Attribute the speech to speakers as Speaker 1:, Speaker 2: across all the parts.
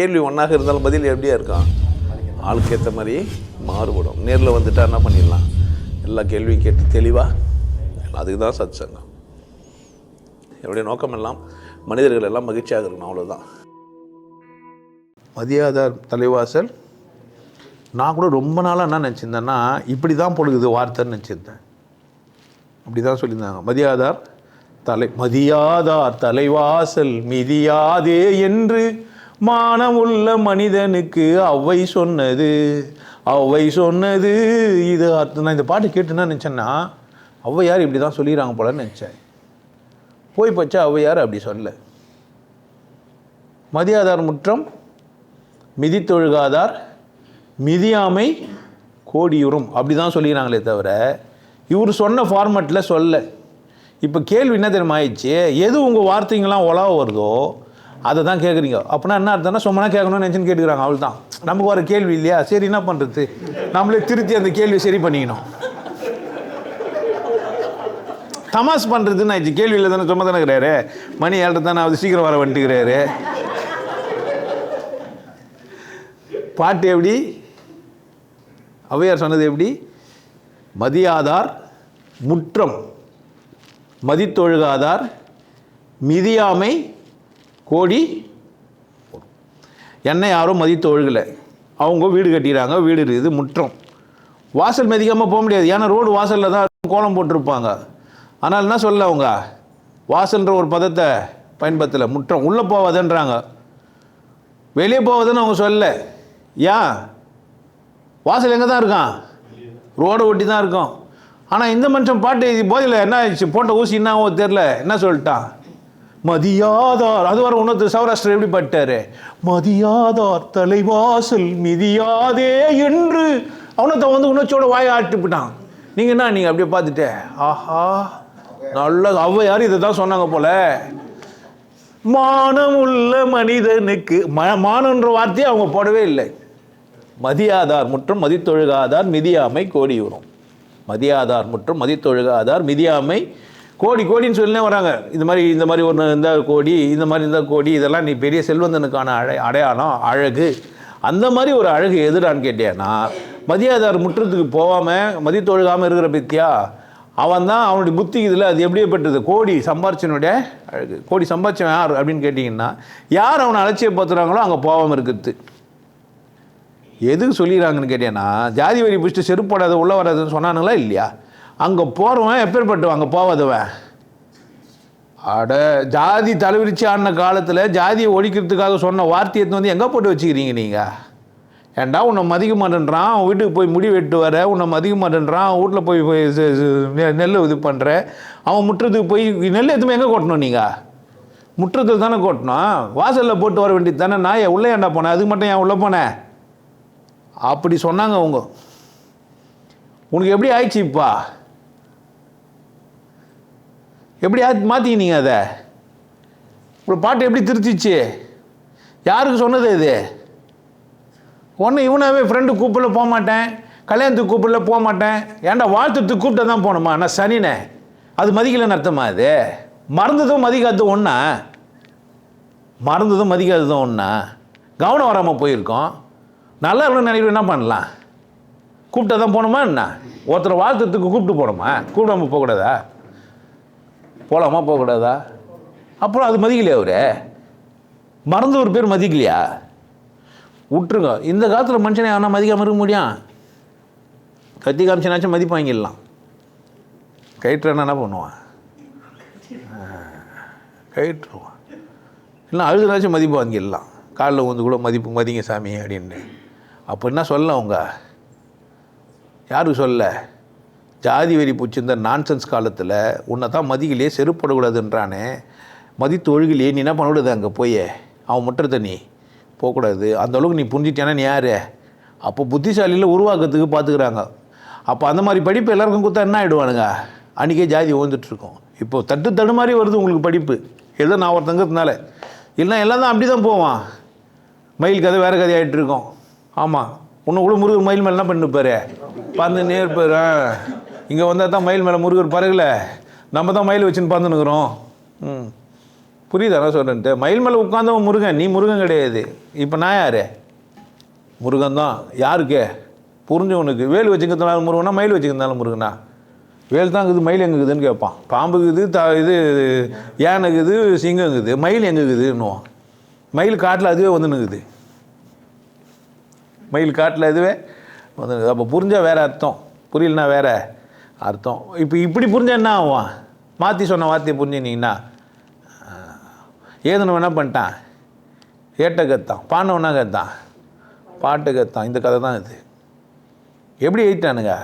Speaker 1: கேள்வி ஒன்றாக இருந்தாலும் பதில் எப்படியா இருக்கான் ஆளுக்கு ஏற்ற மாதிரி மாறுபடும். நேரில் வந்துட்டா என்ன பண்ணிடலாம்? எல்லா கேள்வியும் கேட்டு தெளிவாக அதுக்கு தான் சத் சங்கம் என்னுடைய நோக்கம் எல்லாம் மனிதர்கள் எல்லாம் மகிழ்ச்சியாக இருக்கணும் அவ்வளோதான் மதியாதார் தலைவாசல் நான் கூட ரொம்ப நாளாக என்ன நினச்சிருந்தேன்னா இப்படி தான் பொழுது வார்த்தைன்னு நினச்சிருந்தேன். அப்படி தான் சொல்லியிருந்தாங்க. மதியாதார் தலை மதியாதார் தலைவாசல் மிதியாதே என்று மானமுள்ள மனிதனுக்கு அவ்வை சொன்னது. அவ்வை சொன்னது. இது அர்த்தம். நான் இந்த பாட்டு கேட்டுன்னா நினச்சேன்னா ஔவையார் இப்படி தான் சொல்லிடுறாங்க போலன்னு நினச்சேன். போய் பச்சா ஔவையார் அப்படி சொல்ல மதியாதார் முற்றம் மிதித்தொழுகாதார் மிதியாமை கோடியுறும். அப்படி தான் சொல்லிக்கிறாங்களே தவிர இவர் சொன்ன ஃபார்மேட்டில் சொல்ல இப்போ கேள்வி என்ன தெரியுமா ஆயிடுச்சு? எது உங்கள் வார்த்தைங்கெல்லாம் உலாவ வருதோ அதை தான் கேட்குறீங்க அப்படின்னா என்ன அர்த்தம்னா சும்மா கேட்கணும்னு நினச்சின்னு கேட்டுக்கிறாங்க அவள் தான் நமக்கு வர கேள்வி இல்லையா? சரி என்ன பண்ணுறது நம்மளே திருத்தி அந்த கேள்வியை சரி பண்ணிக்கணும். தமாஸ் பண்ணுறதுன்னு ஆயிடுச்சு கேள்வியில் தானே சும்மா தானே இருக்கிறாரு? மணி ஏழரை தானே அவர் சீக்கிரம் வர வந்துட்டுக்கிறாரு பாட்டு எப்படி? ஔவையார் சொன்னது எப்படி? மதியாதார் முற்றம். மதித்தொழுகாதார் மிதியாமை கோடி என்னை யாரும் மதித்து ஒழுகலை. அவங்க வீடு கட்டிடுறாங்க வீடு இருக்குது முற்றம். வாசல் மதிக்காமல் போக முடியாது. ஏன்னா ரோடு வாசலில் தான் கோலம் போட்டிருப்பாங்க. ஆனால் என்ன சொல்ல அவங்க? வாசல்ன்ற ஒரு பதத்தை பயன்படுத்தலை. முற்றம். உள்ளே போவாதன்றாங்க வெளியே போவதுன்னு அவங்க சொல்ல ஏன்? வாசல் எங்கே தான் இருக்கான்? ரோடை ஒட்டி தான் இருக்கும் ஆனால் இந்த மனுஷன் பாட்டு இது போதில் என்ன ஆயிடுச்சு? போட்ட ஊசி என்னவோ தெரில என்ன சொல்லிட்டான்? மதியாதார். அது வர இன்னொருத்தர் சௌராஷ்டிரா எப்படி பட்டாரு மதியாதார் தலைவாசல் மிதியாதே என்று. அவனத்தை வந்து உணர்ச்சியோட வாயை ஆட்டிவிட்டான் நீங்கள் என்ன நீங்கள் அப்படியே பார்த்துட்டே ஆஹா நல்ல ஔவையார் இதை தான் சொன்னாங்க போல. மானமுள்ள மனிதனுக்கு ம மானன்ற வார்த்தையை அவங்க போடவே இல்லை. மதியாதார் முற்றும் மதித்தொழுகாதார் மிதியாமை கோடி வரும் மதியாதார் முற்றும் மதித்தொழுகாதார் மிதியாமை கோடி கோடின்னு சொல்லினே வராங்க. இந்த மாதிரி இந்த மாதிரி ஒன்று இருந்தால் கோடி இந்த மாதிரி இருந்தால் கோடி இதெல்லாம் நீ பெரிய செல்வந்தனுக்கான அடை அடையாளம் அழகு. அந்த மாதிரி ஒரு அழகு எதுடான்னு கேட்டேன்னா மதியாதார் முற்றத்துக்கு போகாமல் மதிய தொழுகாமல் இருக்கிற பத்தியா அவன் தான் அவனுடைய புத்தி இதில் அது எப்படியே பெற்றது. கோடி சம்பாரிச்சனுடைய அழகு. கோடி சம்பாரிச்சவன் யார் அப்படின்னு கேட்டிங்கன்னா யார் அவனை அலட்சியப்படுத்துகிறாங்களோ அங்கே போகாமல் இருக்குது எதுக்கு சொல்லிடுறாங்கன்னு கேட்டேன்னா ஜாதி வரி பிடிச்சிட்டு செருப்படாத உள்ள வராதுன்னு சொன்னானுங்களா இல்லையா? அங்கே போகிறவன் எப்பேற்பட்டவன் அங்கே போவாதவன் அட ஜாதி தலைவிரிச்சு ஆடின காலத்தில் ஜாதியை ஒழிக்கிறதுக்காக சொன்ன வார்த்தையை எடுத்து வந்து எங்கே போட்டு வச்சுக்கிறீங்க நீங்கள் ஏண்டா உன்னை மதிக்க மாட்டேன்றான் அவன் வீட்டுக்கு போய் முடி வெட்டு வர உன்னை மதிக்க மாட்டேன்றான் வீட்டில் போய் போய் நெ- நெல் இது பண்ணுற அவன் முற்றத்துக்கு போய் நெல் எதுவுமே எங்கே கொட்டணும் நீங்கள் முற்றத்தில் தானே கொட்டணும். வாசலில் போட்டு வர வேண்டியது தானே நான் ஏன் உள்ளே ஏன்டா போனேன்? அதுக்கு மட்டும் ஏன் உள்ளே போனேன் அப்படி சொன்னாங்க அவங்க. உனக்கு எப்படி ஆயிடுச்சுப்பா இப்பா மாற்றிக்கினீங்க அதை? உங்கள் பாட்டு எப்படி திருத்திச்சு? யாருக்கு சொன்னது இது? ஒன்று இவனாவே ஃப்ரெண்டு கூப்பிடல போக மாட்டேன். கல்யாணத்துக்கு கூப்பிடல போக மாட்டேன். ஏன்டா வாழ்த்துறதுக்கு கூப்பிட்டு தான் போகணுமா? நான் சனினே. அது மதிக்கலைன்னு அர்த்தமா அது? மறந்ததும் மதிக்காததும் ஒன்றா மறந்ததும் மதிக்காததும் ஒன்றா கவனம் வராமல் போயிருக்கோம். நல்லா இருக்கணும்னு நினைக்கிறோம் என்ன பண்ணலாம்? கூப்பிட்டா தான் போகணுமா என்ன? ஒருத்தரை வாழ்த்துறதுக்கு கூப்பிட்டு போகணுமா? கூப்பிடாம போகக்கூடாதா? போகலாமா போகக்கூடாதா? அப்புறம் அது மதிக்கலையா அவர்? மறந்து ஒரு பேர் மதிக்கலையா? விட்டுருங்க. இந்த காலத்தில் மனுஷனை ஆனால் மதிக்காமல் இருக்க முடியும்? கத்தி காமிச்சனாச்சும் மதிப்பு வாங்கிடலாம். கயிற்றுனா என்ன பண்ணுவான்? கயிற்றுவான் இல்லை அழுதுனாச்சும் மதிப்பு வாங்கிடலாம். காலில் வந்து கூட மதிப்பு மதிங்க சாமி அப்படின்னு. அப்போ என்ன சொல்ல அவங்க யாருக்கு சொல்ல? ஜாதி வெறி பூச்சிருந்த நான்சென்ஸ் காலத்தில் உன்னை தான் மதிக்கலையே செருப்படக்கூடாதுன்றானே. மதித்து ஒழுகலையே நீ என்ன பண்ணக்கூடாது அங்கே போய்? அவன் முட்டுறத நீ போகக்கூடாது. அந்த அளவுக்கு நீ புரிஞ்சிட்டேன்னா நீ யார்? அப்போ புத்திசாலியில் உருவாக்கத்துக்கு பார்த்துக்குறாங்க. அப்போ அந்த மாதிரி படிப்பு எல்லாருக்கும் கொடுத்தா என்ன ஆகிடுவானுங்க அன்றைக்கே ஜாதி ஓந்துட்டுருக்கோம் இப்போ தட்டு தடு மாதிரி வருது உங்களுக்கு படிப்பு. ஏதோ நான் ஒருத்தங்கிறதுனால. இல்லைன்னா எல்லாம் தான் அப்படி தான் போவான். மயில் கதை வேறு கதை ஆகிட்டு இருக்கோம் ஆமாம் ஒன்று கூட முருகன் மயில் மேலாம் என்ன பண்ணிருப்பாரு பறந்து நேர்ப்பார் இங்கே வந்தால் தான் மயில் மேலே முருகர் பறகல நம்ம தான் மயில் வச்சுன்னு பறந்துனுக்குறோம் ம். புரியுதா நான் சொல்கிறேன்ட்டு மயில் மேலே உட்காந்தவன் முருகன் நீ முருகன் கிடையாது. இப்போ நான் யார்? முருகன் தான். யாருக்கு? புரிஞ்சவனுக்கு வேல் வச்சுக்கிறதுனால முருகனா மயில் வச்சுக்கிறதுனால முருகனா? வேல் தான் இருக்குது மயில் எங்கே இருக்குதுன்னு கேட்பான். பாம்பு இருக்குது த இது யானை இருக்குது சிங்கம் இருக்குது. மயில் எங்கே இருக்குதுன்னுவான் மயில் காட்டில் அதுவே வந்து நிற்குது மயில் காட்டில் இதுவே வந்து அப்போ புரிஞ்சால் வேறு அர்த்தம். புரியலனா வேற? அர்த்தம். இப்போ இப்படி புரிஞ்ச என்ன ஆகும்? மாற்றி சொன்ன வார்த்தையை புரிஞ்சுனீங்கன்னா ஏதனவன் என்ன பண்ணிட்டான். ஏட்ட கத்தான் பாண்டவனா கத்தான். பாட்டு கத்தான் இந்த கதை தான் இது. எப்படி எழுதிட்டானுங்க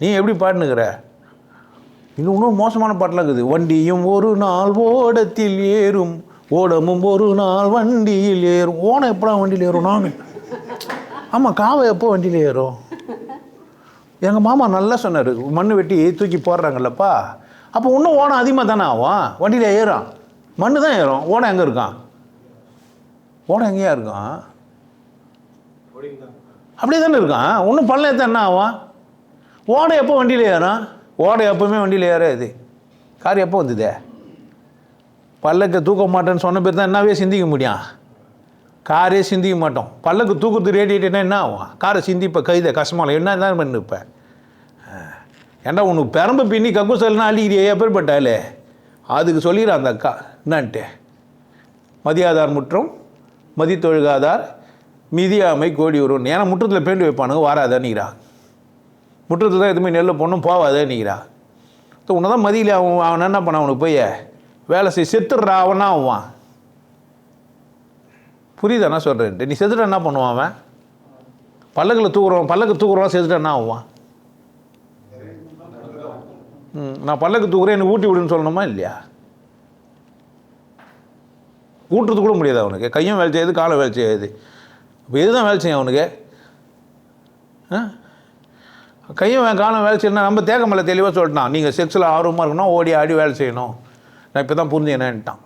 Speaker 1: நீ எப்படி பாட்டுனுக்கிற இன்னும் இன்னும் மோசமான பாட்டெலாம் இருக்குது. வண்டியும் ஒரு நாள் ஓடத்தில் ஏறும் ஓடமும் ஒரு நாள் வண்டியில் ஏறும். ஓனம் எப்படா வண்டியில் ஏறும் நான் ஆமாம் காவை எப்போ வண்டியில் ஏறும்? எங்கள் மாமா நல்லா சொன்னார் மண் வெட்டி தூக்கி போடுறாங்கல்லப்பா. அப்போ இன்னும் ஓனம் அதிகமாக தானே ஆகும்? வண்டியில் ஏறும். மண் தான் ஏறும். ஓனம் எங்கே இருக்கான் ஓனம் எங்கேயா இருக்கான் அப்படியே தானே இருக்கான் இன்னும் பள்ளம் தான் என்ன ஆகும்? ஓடை எப்போ வண்டியில் ஏறும்? ஓடை எப்போவுமே வண்டியில் ஏறாது. கார் எப்போ வந்ததே? பல்லக்கு தூக்க மாட்டேன்னு சொன்ன பேர் தான் என்னவே சிந்திக்க முடியும். காரே சிந்திக்க மாட்டோம். பல்லக்கு தூக்குறது ரேடியேட்டர்னா என்ன ஆகும்? காரை சிந்திப்ப கைதை கஷ்டமாக என்ன தான் பண்ணிருப்பேன் ஏன்டா உனக்கு பெரம்பு பின்னி கக்குசல்னா அள்ளிக்கிறியே எப்பேற்பட்டாலே அதுக்கு சொல்லிடுறான் அந்த அக்கா. என்னான்ட்டு? மதியாதார் முற்றும் மதித்தொழுகாதார் மிதியாமை கோடி வரும் ஏன்னா முற்றத்தில் பெயிண்ட் வைப்பானுங்க வாராதேன்னுக்கிறா. முற்றத்தில் தான் எதுவுமே நெல்லை பொண்ணும் போவாதேன்னுக்கிறான் ஸோ உன்னை தான் மதியில் அவன் அவன் என்ன பண்ண அவனுக்கு போய்? வேலை செய் செத்துடுறா அவனா ஆவான்? புரியுது என்ன சொல்கிறேன்ட்டு நீ செத்துட்டா என்ன பண்ணுவான் அவன்? பல்லக்கில் தூக்குறவன் பல்லக்கு தூக்குறவன் செத்துட்டா என்ன ஆவான்? ம் நான் பல்லக்கு தூக்குறேன் எனக்கு ஊட்டி விடுன்னு சொல்லணுமா இல்லையா? ஊட்டுறது கூட முடியாது அவனுக்கு. கையும் வேலை செய்யுது காலம் வேலை செய்யாது. இப்போ இதுதான் வேலை செய்யும் அவனுக்கு? ஆ? கையும் காலம் வேலை செய்யணும் நம்ம தேக்கமலை தெளிவாக சொல்லிட்டான். நீங்கள் செக்ஸில் ஆர்வமாக இருக்கணும் ஓடி ஆடி வேலை செய்யணும். நான் இப்போ தான் புரிஞ்சு என்னன்ட்டான்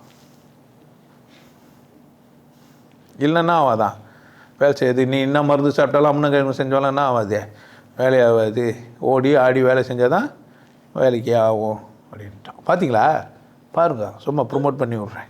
Speaker 1: இல்லைன்னா ஆகாதான் வேலை செய்யுது நீ என்ன மருந்து சாப்பிட்டாலும் அம்மன கிழமை செஞ்சாலும் என்ன ஆகாது. வேலையாகாது ஓடி ஆடி வேலை செஞ்சால் தான் வேலைக்கு ஆகும் அப்படின்ட்டான். பார்த்தீங்களா பாருங்கள் சும்மா ப்ரொமோட் பண்ணி விட்றேன்.